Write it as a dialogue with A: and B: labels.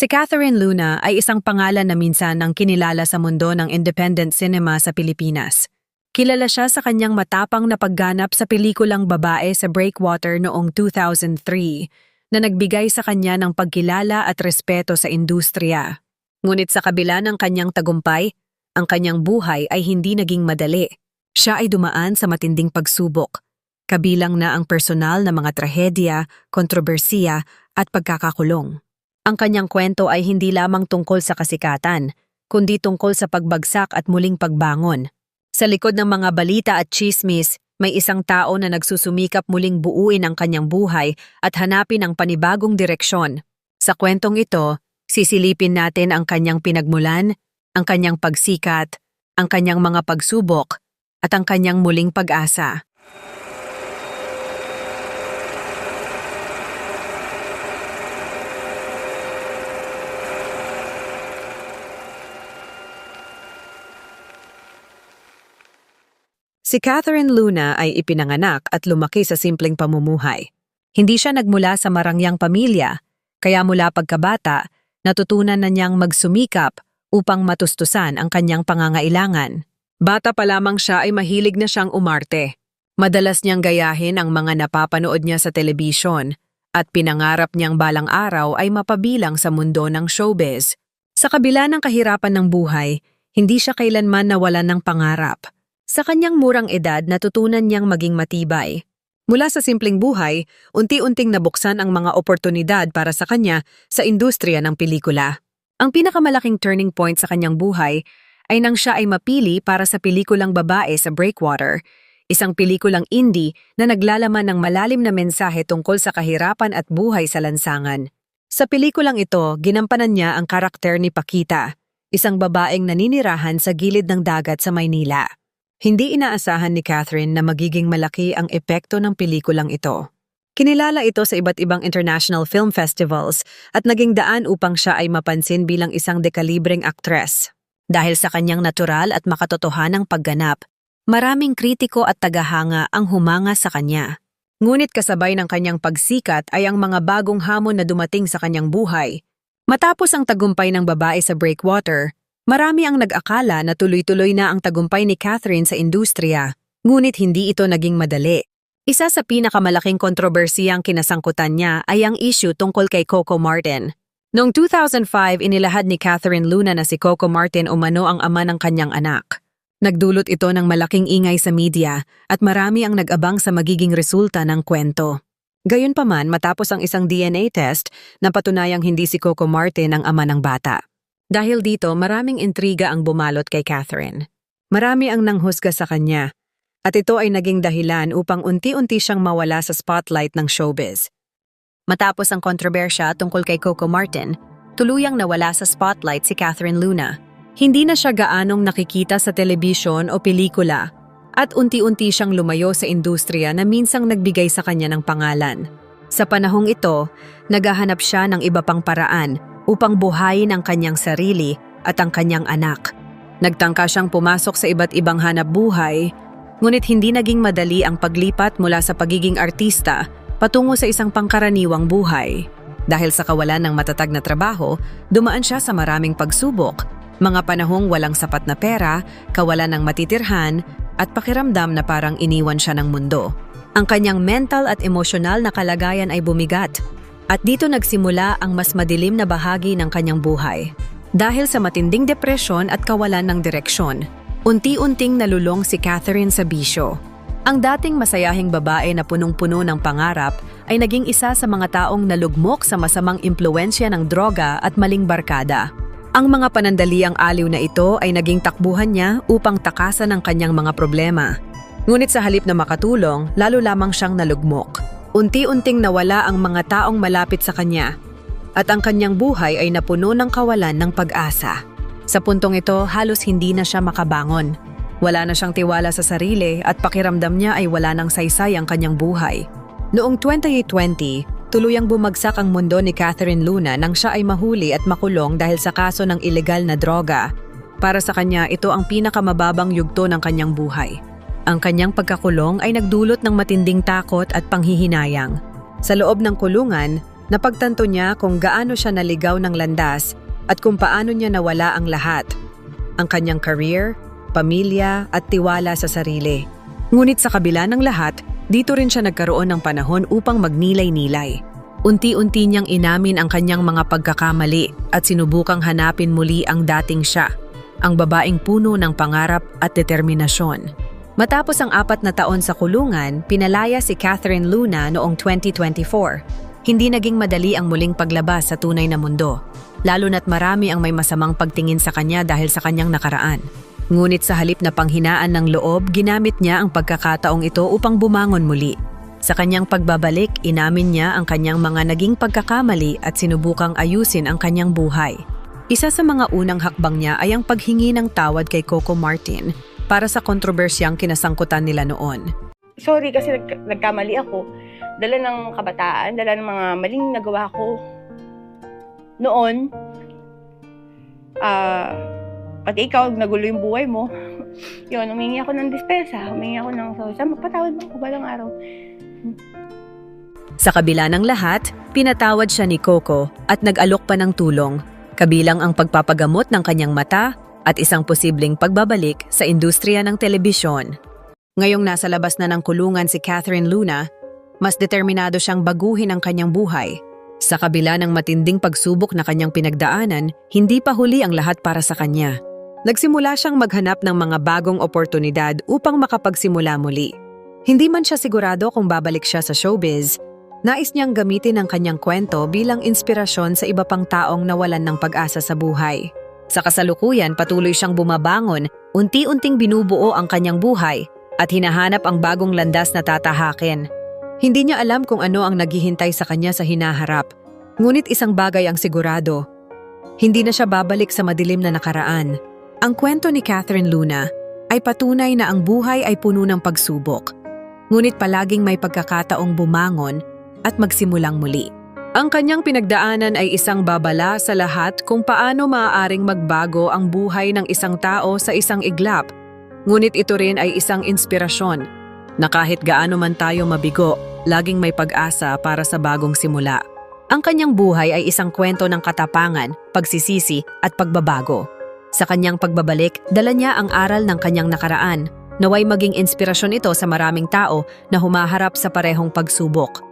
A: Si Catherine Luna ay isang pangalan na minsan ang kinilala sa mundo ng independent cinema sa Pilipinas. Kilala siya sa kanyang matapang na pagganap sa pelikulang babae sa Breakwater noong 2003 na nagbigay sa kanya ng pagkilala at respeto sa industriya. Ngunit sa kabila ng kanyang tagumpay, ang kanyang buhay ay hindi naging madali. Siya ay dumaan sa matinding pagsubok, kabilang na ang personal na mga trahedya, kontrobersiya at pagkakakulong. Ang kanyang kwento ay hindi lamang tungkol sa kasikatan, kundi tungkol sa pagbagsak at muling pagbangon. Sa likod ng mga balita at chismis, may isang tao na nagsusumikap muling buuin ang kanyang buhay at hanapin ang panibagong direksyon. Sa kwentong ito, sisilipin natin ang kanyang pinagmulan, ang kanyang pagsikat, ang kanyang mga pagsubok, at ang kanyang muling pag-asa. Si Catherine Luna ay ipinanganak at lumaki sa simpleng pamumuhay. Hindi siya nagmula sa marangyang pamilya, kaya mula pagkabata, natutunan na niyang magsumikap upang matustusan ang kanyang pangangailangan. Bata pa lamang siya ay mahilig na siyang umarte. Madalas niyang gayahin ang mga napapanood niya sa telebisyon at pinangarap niyang balang araw ay mapabilang sa mundo ng showbiz. Sa kabila ng kahirapan ng buhay, hindi siya kailanman nawalan ng pangarap. Sa kanyang murang edad, natutunan niyang maging matibay. Mula sa simpleng buhay, unti-unting nabuksan ang mga oportunidad para sa kanya sa industriya ng pelikula. Ang pinakamalaking turning point sa kanyang buhay ay nang siya ay mapili para sa pelikulang babae sa Breakwater, isang pelikulang indie na naglalaman ng malalim na mensahe tungkol sa kahirapan at buhay sa lansangan. Sa pelikulang ito, ginampanan niya ang karakter ni Pakita, isang babaeng naninirahan sa gilid ng dagat sa Maynila. Hindi inaasahan ni Catherine na magiging malaki ang epekto ng pelikulang ito. Kinilala ito sa iba't ibang international film festivals at naging daan upang siya ay mapansin bilang isang dekalibreng aktres. Dahil sa kanyang natural at makatotohanang pagganap, maraming kritiko at tagahanga ang humanga sa kanya. Ngunit kasabay ng kanyang pagsikat ay ang mga bagong hamon na dumating sa kanyang buhay. Matapos ang tagumpay ng babae sa Breakwater, Marami ang nag-akala na tuloy-tuloy na ang tagumpay ni Catherine sa industriya, ngunit hindi ito naging madali. Isa sa pinakamalaking kontrobersiyang kinasangkutan niya ay ang issue tungkol kay Coco Martin. Noong 2005, inilahad ni Catherine Luna na si Coco Martin umano ang ama ng kanyang anak. Nagdulot ito ng malaking ingay sa media at marami ang nag-abang sa magiging resulta ng kwento. Gayunpaman, matapos ang isang DNA test, napatunayang hindi si Coco Martin ang ama ng bata. Dahil dito, maraming intriga ang bumalot kay Catherine. Marami ang nanghusga sa kanya, at ito ay naging dahilan upang unti-unti siyang mawala sa spotlight ng showbiz. Matapos ang kontrobersya tungkol kay Coco Martin, tuluyang nawala sa spotlight si Catherine Luna. Hindi na siya gaanong nakikita sa telebisyon o pelikula at unti-unti siyang lumayo sa industriya na minsang nagbigay sa kanya ng pangalan. Sa panahong ito, naghahanap siya ng iba pang paraan upang buhayin ang kanyang sarili at ang kanyang anak. Nagtangka siyang pumasok sa iba't ibang hanap buhay, ngunit hindi naging madali ang paglipat mula sa pagiging artista patungo sa isang pangkaraniwang buhay. Dahil sa kawalan ng matatag na trabaho, dumaan siya sa maraming pagsubok, mga panahong walang sapat na pera, kawalan ng matitirhan, at pakiramdam na parang iniwan siya ng mundo. Ang kanyang mental at emosyonal na kalagayan ay bumigat at dito nagsimula ang mas madilim na bahagi ng kanyang buhay. Dahil sa matinding depresyon at kawalan ng direksyon, unti-unting nalulong si Catherine sa bisyo. Ang dating masayahing babae na punong-puno ng pangarap ay naging isa sa mga taong nalugmok sa masamang impluensya ng droga at maling barkada. Ang mga panandaliang aliw na ito ay naging takbuhan niya upang takasan ang kanyang mga problema. Ngunit sa halip na makatulong, lalo lamang siyang nalugmok. Unti-unting nawala ang mga taong malapit sa kanya at ang kanyang buhay ay napuno ng kawalan ng pag-asa. Sa puntong ito, halos hindi na siya makabangon. Wala na siyang tiwala sa sarili at pakiramdam niya ay wala nang saysay ang kanyang buhay. Noong 2020, tuluyang bumagsak ang mundo ni Catherine Luna nang siya ay mahuli at makulong dahil sa kaso ng ilegal na droga. Para sa kanya, ito ang pinakamababang yugto ng kanyang buhay. Ang kanyang pagkakulong ay nagdulot ng matinding takot at panghihinayang. Sa loob ng kulungan, Napagtanto niya kung gaano siya naligaw ng landas at kung paano niya nawala ang lahat. Ang kanyang career, pamilya at tiwala sa sarili. Ngunit sa kabila ng lahat, dito rin siya nagkaroon ng panahon upang magnilay-nilay. Unti-unti niyang inamin ang kanyang mga pagkakamali at sinubukang hanapin muli ang dating siya, ang babaeng puno ng pangarap at determinasyon. Matapos ang apat na taon sa kulungan, pinalaya si Catherine Luna noong 2024. Hindi naging madali ang muling paglabas sa tunay na mundo, lalo na't marami ang may masamang pagtingin sa kanya dahil sa kanyang nakaraan. Ngunit sa halip na panghinaan ng loob, ginamit niya ang pagkakataong ito upang bumangon muli. Sa kanyang pagbabalik, inamin niya ang kanyang mga naging pagkakamali at sinubukang ayusin ang kanyang buhay. Isa sa mga unang hakbang niya ay ang paghingi ng tawad kay Coco Martin para sa kontrobersyang kinasangkutan nila noon.
B: sorry kasi nag, nagkamali ako. Dala ng kabataan, dala ng mga maling nagawa ko. Noon, ah, pati ikaw, nagulo yung buhay mo. Yun, humingi ako ng dispensa, humingi ako ng sorry. Sama, patawad mo ako balang araw.
A: Sa kabila ng lahat, pinatawad siya ni Coco at nag-alok pa ng tulong, kabilang ang pagpapagamot ng kanyang mata at isang posibleng pagbabalik sa industriya ng telebisyon. Ngayong nasa labas na ng kulungan si Catherine Luna, mas determinado siyang baguhin ang kanyang buhay. Sa kabila ng matinding pagsubok na kanyang pinagdaanan, hindi pa huli ang lahat para sa kanya. Nagsimula siyang maghanap ng mga bagong oportunidad upang makapagsimula muli. Hindi man siya sigurado kung babalik siya sa showbiz, nais niyang gamitin ang kanyang kwento bilang inspirasyon sa iba pang taong nawalan ng pag-asa sa buhay. Sa kasalukuyan, patuloy siyang bumabangon, unti-unting binubuo ang kanyang buhay at hinahanap ang bagong landas na tatahakin. Hindi niya alam kung ano ang naghihintay sa kanya sa hinaharap. Ngunit isang bagay ang sigurado. Hindi na siya babalik sa madilim na nakaraan. Ang kwento ni Catherine Luna ay patunay na ang buhay ay puno ng pagsubok. Ngunit palaging may pagkakataong bumangon at magsimulang muli. Ang kanyang pinagdaanan ay isang babala sa lahat kung paano maaaring magbago ang buhay ng isang tao sa isang iglap. Ngunit ito rin ay isang inspirasyon na kahit gaano man tayo mabigo, laging may pag-asa para sa bagong simula. Ang kanyang buhay ay isang kwento ng katapangan, pagsisisi at pagbabago. Sa kanyang pagbabalik, dala niya ang aral ng kanyang nakaraan. Naway maging inspirasyon ito sa maraming tao na humaharap sa parehong pagsubok.